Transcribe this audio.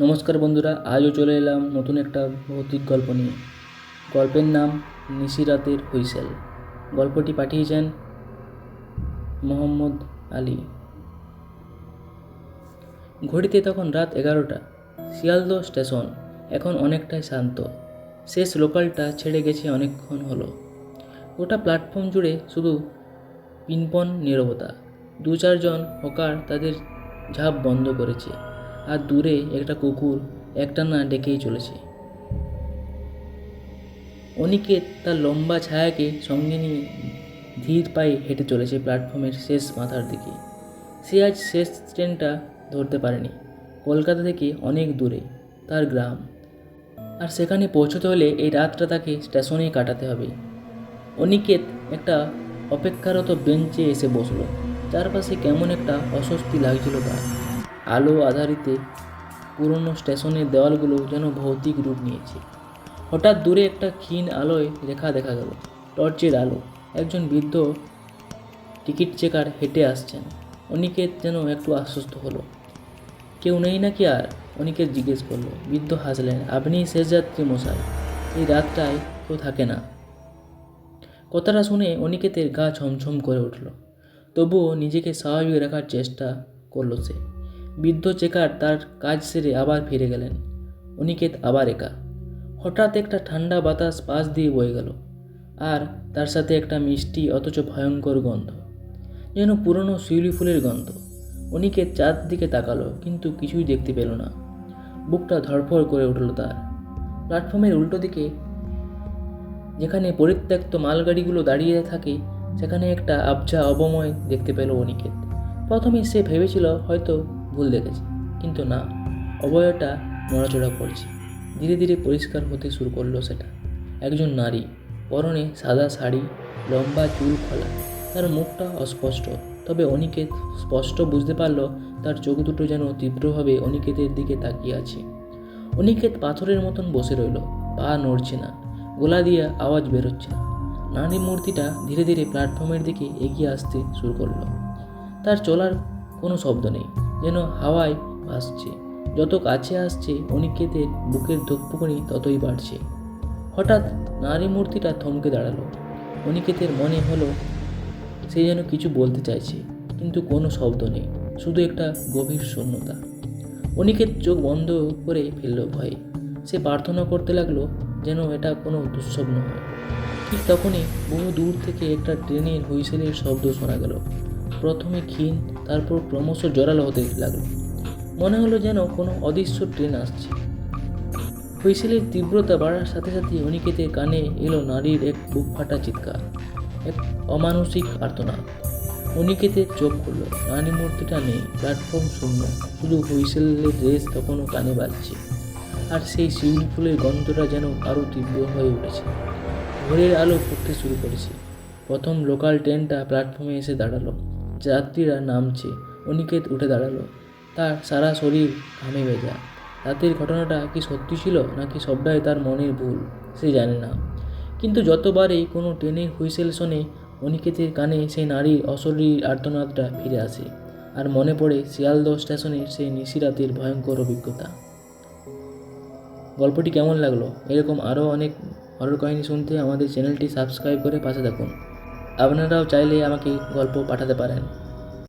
নমস্কার বন্ধুরা, আজও চলে এলাম নতুন একটা ভৌতিক গল্প নিয়ে। গল্পের নাম নিশিরাতের হুইসেল। গল্পটি পাঠিয়েছেন মোহাম্মদ আলী। ঘড়িতে তখন রাত এগারোটা। শিয়ালদহ স্টেশন এখন অনেকটাই শান্ত। শেষ লোকালটা ছেড়ে গেছে অনেকক্ষণ হলো। গোটা প্ল্যাটফর্ম জুড়ে শুধু পিনপন নীরবতা। দু চারজন হকার তাদের ঝাঁপ বন্ধ করেছে। আর দূরে একটা কুকুর একটানা ডেকেই চলেছে। অনিকেত তার লম্বা ছায়াকে সঙ্গে নিয়ে ধীর পায়ে হেঁটে চলেছে প্ল্যাটফর্মের শেষ মাথার দিকে। সে আজ শেষ ট্রেনটা ধরতে পারেনি। কলকাতা থেকে অনেক দূরে, তার গ্রাম। আর সেখানে পৌঁছতে হলে এই রাতটা তাকে স্টেশনেই কাটাতে হবে। অনিকেত একটা অপেক্ষারত বেঞ্চে এসে বসল। চারপাশে কেমন একটা অস্বস্তি লাগছিল তার। আলো আধারিতে পুরনো স্টেশনের দেওয়ালগুলো যেন ভৌতিক রূপ নিয়েছে। হঠাৎ দূরে একটা ক্ষীণ আলোয় রেখা দেখা গেল, টর্চের আলো। একজন বৃদ্ধ টিকিট চেকার হেঁটে আসছেন। অনিকেত যেন একটু আশ্বস্ত হলো। কেউ নেই নাকি আর? অনিকেত জিজ্ঞেস করল। বৃদ্ধ হাসলেন, আপনি শেষ যাত্রী মশাই। এই রাতটায় কেউ থাকে না। কথাটা শুনে অনিকেতের গা ছমছম করে উঠল। তবুও নিজেকে স্বাভাবিক রাখার চেষ্টা করল সে। বৃদ্ধ চেকার তার কাজ সেরে আবার ফিরে গেলেন। অনিকেত আবার একা। হঠাৎ একটা ঠান্ডা বাতাস পাশ দিয়ে বয়ে গেল, আর তার সাথে একটা মিষ্টি অথচ ভয়ঙ্কর গন্ধ, যেন পুরনো শিউলি ফুলের গন্ধ। অনিকেত চারদিকে তাকালো, কিন্তু কিছুই দেখতে পেল না। বুকটা ধড়ফড় করে উঠল তার। প্ল্যাটফর্মের উল্টো দিকে, যেখানে পরিত্যক্ত মালগাড়িগুলো দাঁড়িয়ে থাকে, সেখানে একটা আবজা অবময় দেখতে পেল অনিকেত। প্রথমে সে ভেবেছিল হয়তো ভুল দেখেছে। কিন্তু না অবয়টা নড়াচড়া করছে। ধীরে ধীরে পরিষ্কার হতে শুরু করল সেটা। একজন নারী, পরনে সাদা শাড়ি, লম্বা চুল খোলা। তার মুখটা অস্পষ্ট, তবে অনিকেত স্পষ্ট বুঝতে পারল তার চোখ দুটো যেন তীব্রভাবে অনিকেতের দিকে তাকিয়ে আছে। অনিকেত পাথরের মতন বসে রইল, পা নড়ছে না, গোলা দিয়ে আওয়াজ বেরোচ্ছে না। নারী মূর্তিটা ধীরে ধীরে প্ল্যাটফর্মের দিকে এগিয়ে আসতে শুরু করল। তার চলার কোনো শব্দ নেই। যেন হাওয়ায় ভাসছে। যত কাছে আসছে অনিকেতের বুকের ধুকপুকুনি ততই বাড়ছে। হঠাৎ নারী মূর্তিটা থমকে দাঁড়াল। অনিকেতের মনে হলো সে যেন কিছু বলতে চাইছে, কিন্তু কোনো শব্দ নেই, শুধু একটা গভীর শূন্যতা। অনিকেত চোখ বন্ধ করে ফেলল ভয়ে। সে প্রার্থনা করতে লাগল যেন এটা কোনো দুঃস্বপ্ন হয়। ঠিক তখনই বহু দূর থেকে একটা ট্রেনের হুইসেলের শব্দ শোনা গেল। প্রথমে ক্ষীণ, তারপর ক্রমশ জোরালো হতে লাগল। মনে হলো যেন কোনো অদৃশ্য ট্রেন আসছে। হুইসেলের তীব্রতা বাড়ার সাথে সাথে অনিকেতের কানে এলো নারীর এক বুক ফাটা চিৎকার, এক অমানসিক আর্তনাদ অনিকেতের চোখ খুলল, নারী মূর্তিটা নেই, প্ল্যাটফর্ম শূন্য, শুধু হুইসেলের রেস তখনও কানে বাজছে। আর সেই শিউলি ফুলের গন্ধটা যেন আরও তীব্র হয়ে উঠেছে। ভোরের আলো ফুটতে শুরু করেছে। প্রথম লোকাল ট্রেনটা প্ল্যাটফর্মে এসে দাঁড়াল। যাত্রীরা নামছে। অনিকেত উঠে দাঁড়াল। তার সারা শরীর ঘামে ভেজা। রাতের ঘটনাটা কি সত্যি ছিল, নাকি সবটাই তার মনের ভুল, সে জানে না। কিন্তু যতবারই কোনো ট্রেনের হুইসেল শোনে, অনিকেতের কানে সেই নারীর অশরীর আর্তনাদটা ফিরে আসে। আর মনে পড়ে শিয়ালদহ স্টেশনের সেই নিশিরাতের ভয়ঙ্কর অভিজ্ঞতা। গল্পটি কেমন লাগল? এরকম আরও অনেক হরর কাহিনী শুনতে আমাদের চ্যানেলটি সাবস্ক্রাইব করে পাশে থাকুন। আপনারাও চাইলে আমাকে গল্প পাঠাতে পারেন।